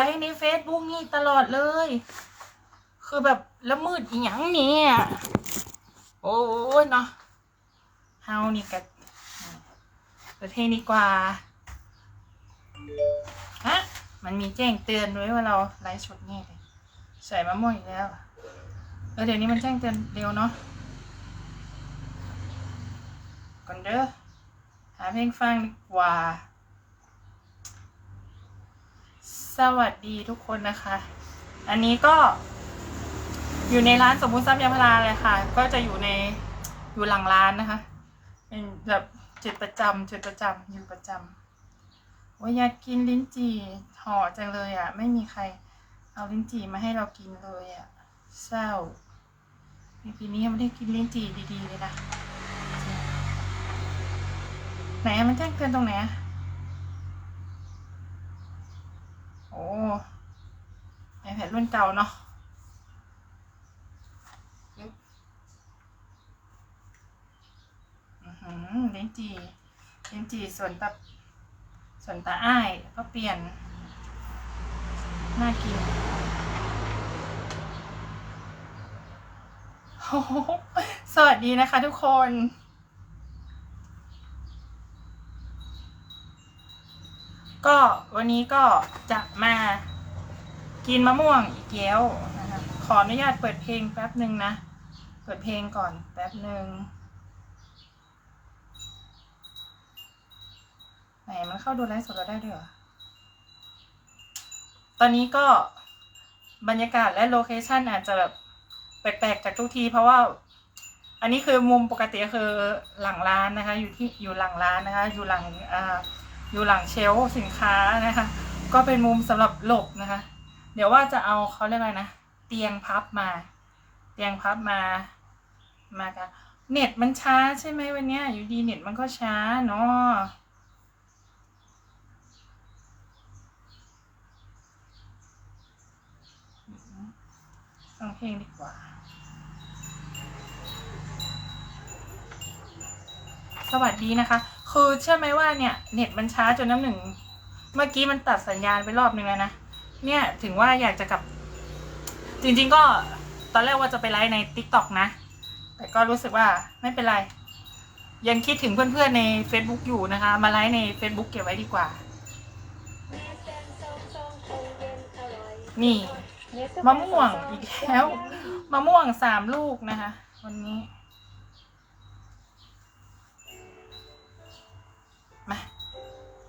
ไลฟ์ในเฟซบุ๊กนี่ตลอดเลย คือแบบแล้วมืดอีหยังเนี่ยโอ้ยเนาะเฮานี่กับปิดเพลงดีกว่าฮะมันมีแจ้งเตือนด้วยว่าเราไลฟ์สดนี่เลยใส่มะม่วงอีกแล้วเออเดี๋ยวนี้มันแจ้งเตือนเร็วเนาะก่อนเด้อหาเพลงฟังดีกว่า สวัสดีทุกคนนะคะ อันนี้ก็ อยู่ในร้านสมมุติทรัพยาพาราเลยค่ะ ก็จะอยู่ในอยู่หลังร้านนะคะ เป็นแบบจุดประจำจุดประจำอยู่ประจำว่าอยากกินลิ้นจี่ห่อจังเลยอะ ไม่มีใครเอาลิ้นจี่มาให้เรากินเลยอะเศร้าในปีนี้ไม่ได้กินลิ้นจี่ดีๆเลยนะไหนมันแจ้งเตือนตรงไหนอะโอ้ไอแพด รุ่นเก่าเนาะอือหือลิ้นจี่ลิ้นจีส่วนตาส่วนตาอ้ายก็เปลี่ยน น่ากินโอ้โหสวัสดีนะคะทุกคนก็วันนี้ก็จะมา กินมะม่วงอีกแล้วนะคะขออนุญาตเปิดเพลงแป๊บหนึ่งนะ เปิดเพลงก่อนแป๊บหนึ่งไหนมันเข้าดูไลฟ์สดเราได้ด้วยเหรอ ตอนนี้ก็บรรยากาศและโลเคชันอาจจะแบบแปลกๆจากทุกที เพราะว่า อันนี้คือมุมปกติคือหลังร้านนะคะ อยู่ที่อยู่หลังร้านนะคะ อยู่หลังอ่าอยู่หลังเชลสินค้านะคะ ก็เป็นมุมสำหรับหลบนะคะ เดี๋ยวว่าจะเอาเขาเรียกอะไรนะ เตียงพับมา เตียงพับมามากันเน็ตมันช้าใช่ไหมวันเนี้ยอยู่ดีเน็ตมันก็ช้าเนาะฟังเพลงดีกว่า สวัสดีนะคะ คือเชื่อไหมว่าเนี่ย เน็ตมันช้าจนน้ำหนึ่ง เมื่อกี้มันตัดสัญญาณไปรอบนึงแล้วนะ เนี่ยถึงว่าอยากจะกลับ จริง ๆ ก็ตอนแรกว่าจะไปไลฟ์ใน t ิ k t o k นะ แต่ก็รู้สึกว่าไม่เป็นไร ยังคิดถึงเพื่อนๆใน Facebook อยู่นะคะ มาไลฟ์ใน Facebook เก็บไว้ดีกว่า นี่มะม่วงอีกแล้วมะม่วงสามลูกนะคะ วันนี้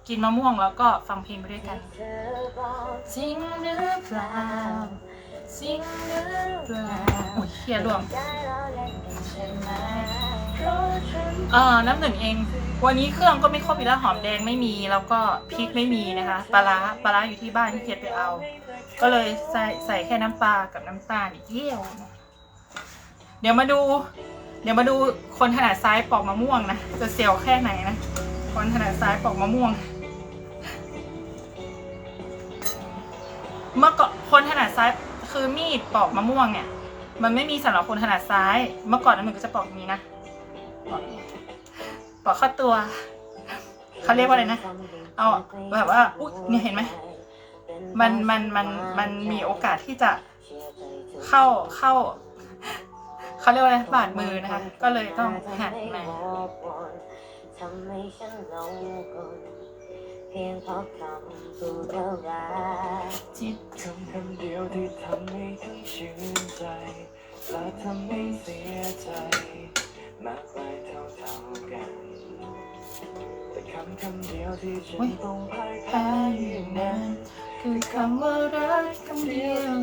กินมะม่วงแล้วก็ฟังเพลงไปด้วยกันจริงหรือเปล่าจริงหรือเปล่าอุ้ยเฮียรวมเออน้ำหนึ่งเอง วันนี้เครื่องก็ไม่ครบอีกแล้วหอมแดงไม่มี แล้วก็พริกไม่มีนะคะ ปลาร้าปลาร้าอยู่ที่บ้านที่เกียจไปเอา ก็เลยใส่ใส่แค่น้ำปลากับน้ำตาลอีกเดียว เดี๋ยวมาดู เดี๋ยวมาดูคนถนัดซ้ายปอกมะม่วงนะ จะเสียวแค่ไหนนะ คนถนัดซ้ายปอกมะม่วง เมื่อก่อนคนถนัดซ้ายคือมีดปอกมะม่วงเนี่ย มันไม่มีสำหรับคนถนัดซ้าย เมื่อก่อนน้นึ่งก็จะปอกอย่างนี้นะปอกปอกข้าตัวเขาเรียกว่าอะไรนะเอาแบบว่าอุ๊ยเนี่ยเห็นไหมมันมันมันมันมีโอกาสที่จะเข้าเข้าเขาเรียกว่าอะไรบาดมือนะคะ ก็เลยต้องหัดมา เพียงเพราะคำพูดเท่าไรจิตคำคำเดียวที่ทำให้ทั้งชื่นใจ และทำให้เสียใจ มากไปเท่าเท่าๆกัน แต่คำคำเดียวที่ฉันต้องพ่ายแพ้อยู่นั้นคือคำว่ารักคำเดียว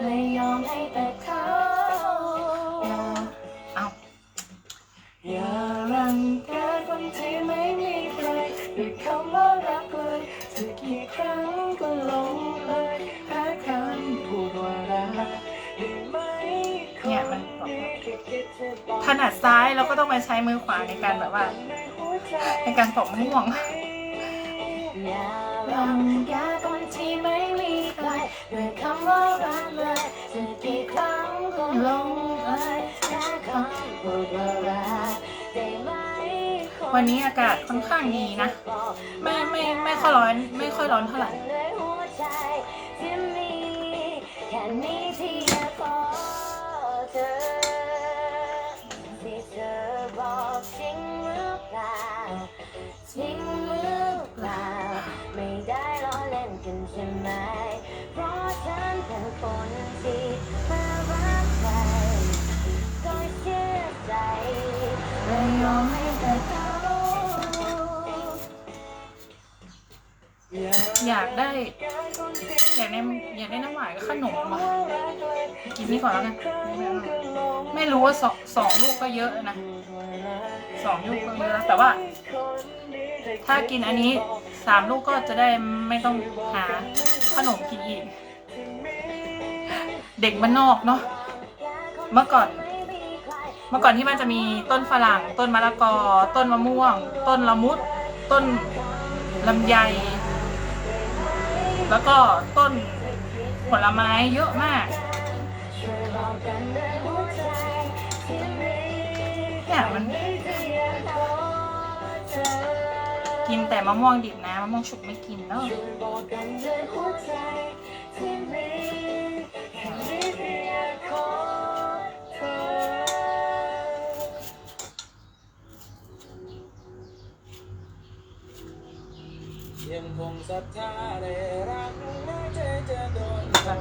เลยยอมให้แต่เขาอย่าเอาอย่ารังแกคนที่ไม่มีใครด้วยคำว่ารักเลยจะกี่ครั้งก็หลงเลยแพ้คำพูดว่ารักได้ไหมเนี่ยมันบอกว่าที่คิดจะบอกถนัดซ้ายเราก็ต้องมาใช้มือขวาในการแบบว่า ในการปอกมะม่วงไอย่าลร้องำยาคนที่ไม่มีใคร ด้วยคำว่ารักเลยสักกี่ครั้งก็ลงไปแค่คำพูดว่ารักได้ไหมวันนี้อากาศค่อนข้างดีนะ ไม่ไม่ไม่ค่อยร้อนไม่ค่อยร้อนเท่าไหร่ากได้อยากได้อยากได้น้ำหวานกับขนมว่ะกินนี่ก่อนแล้วกันไม่รู้ว่าสองสองลูกก็เยอะนะสองลูกก็เยอะแล้วแต่ว่า ถ้ากินอันนี้สามลูกก็จะได้ไม่ต้องหาขนมกินอีกเด็กบ้านนอกเนาะเมื่อก่อน เมื่อก่อนที่มันจะมีต้นฝรั่ง ต้นมะละกอ ต้นมะม่วง ต้นละมุด ต้นลำไย แล้วก็ต้นผลไม้เยอะมากเนี่ยมัน กินแต่มะม่วงดิบนะมะม่วงฉุกไม่กินเนาะ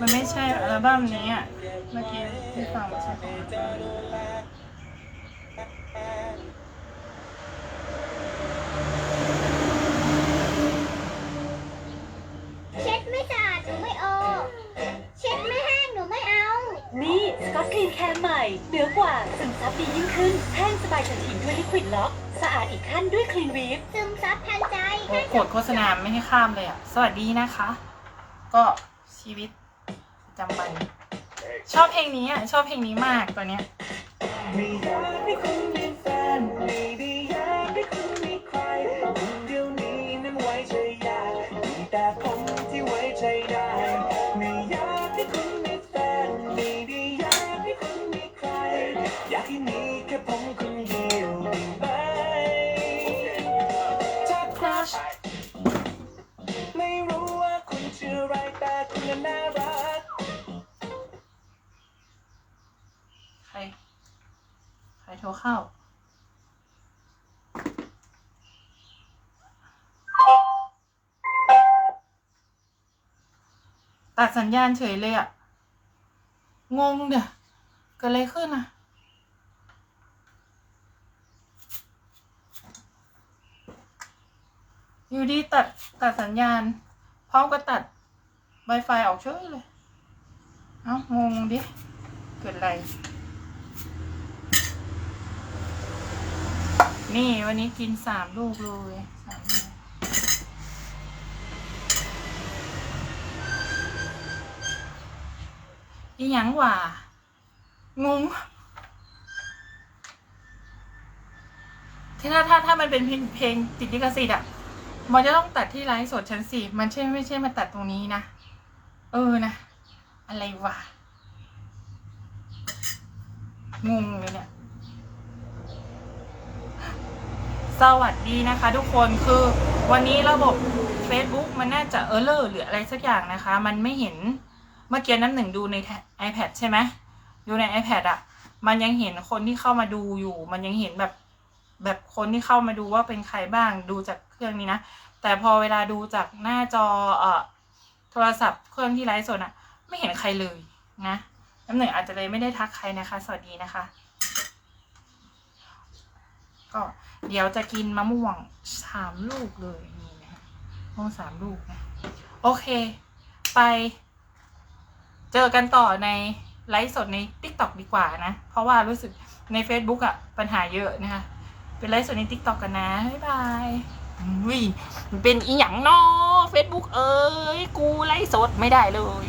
มันไม่ใช่อัลบั้มนี้อะ เมื่อกี้ที่ฟังไม่ใช่ของอัลบั้มนี้เช็ดไม่สะอาดหนูไม่โอ เช็ดไม่แห้งหนูไม่เอา นี่สกอตคลีนแคร์ใหม่ เหนือกว่า ซึมซับดียิ่งขึ้น แห้งสบายทันทีด้วยลิควิดล็อก สะอาดอีกขั้นด้วยคลีนวีฟซึมซับทันใจโอ้กดโฆษณาไม่ให้ข้ามเลยอะ สวัสดีนะคะ ก็ชีวิตประจำวันชอบเพลงนี้อะ ชอบเพลงนี้มากตอนเนี้ยไม่อยากให้คุณมีแฟนไม่ได้ ตัดสัญญาณเฉยเลยอะงงเดี๋ยเกิดอะไรขึ้นอะอยู่ดีตัดตัดสัญญาณพร้อมกับตัด Wi-Fi ออกเฉยเลย เอ้างงดิ เกิดอะไร นี่วันนี้กินสามลูกเลยสามลูก อีหยังว่างงถ้าถ้าถ้ามันเป็นเพลงเพลงติดลิขสิทธิ์อะมันจะต้องตัดที่ไลฟ์สดชั้นสี่มันใช่ไม่ใช่มาตัดตรงนี้นะ เออนะ อะไรวะงงเลยเนี่ย สวัสดีนะคะ ทุกคนคือวันนี้ระบบ Facebook มันน่าจะเออร์เลอร์หรืออะไรสักอย่างนะคะ มันไม่เห็น เมื่อกี้นั้นหนึ่งดูใน iPad ใช่ไหมดูใน iPad อะ่ะมันยังเห็นคนที่เข้ามาดูอยู่ มันยังเห็นแบบแบบคนที่เข้ามาดูว่าเป็นใครบ้างดูจากเครื่องนี้นะ แต่พอเวลาดูจากหน้าจอเอ่อโทรศัพท์เครื่องที่ไลฟ์สดอะไม่เห็นใครเลยนะน้ำหนึ่งอาจจะเลยไม่ได้ทักใครนะคะ สวัสดีนะคะ ก็เดี๋ยวจะกินมะม่วงสามลูกเลยนี่นะมะม่วงสามลูกนะโอเค ไป เจอกันต่อในไลฟ์สดใน t ิ k t o k ดีกว่านะ เพราะว่ารู้สึกใน Facebook อะปัญหาเยอะนะคะ เป็นไลฟ์สดใน t ิ k t o k กันนะ บ๊ายบายอุ้ยมันเป็นอีหยังเนาะ Facebook เอ้ย กูไลฟ์สดไม่ได้เลย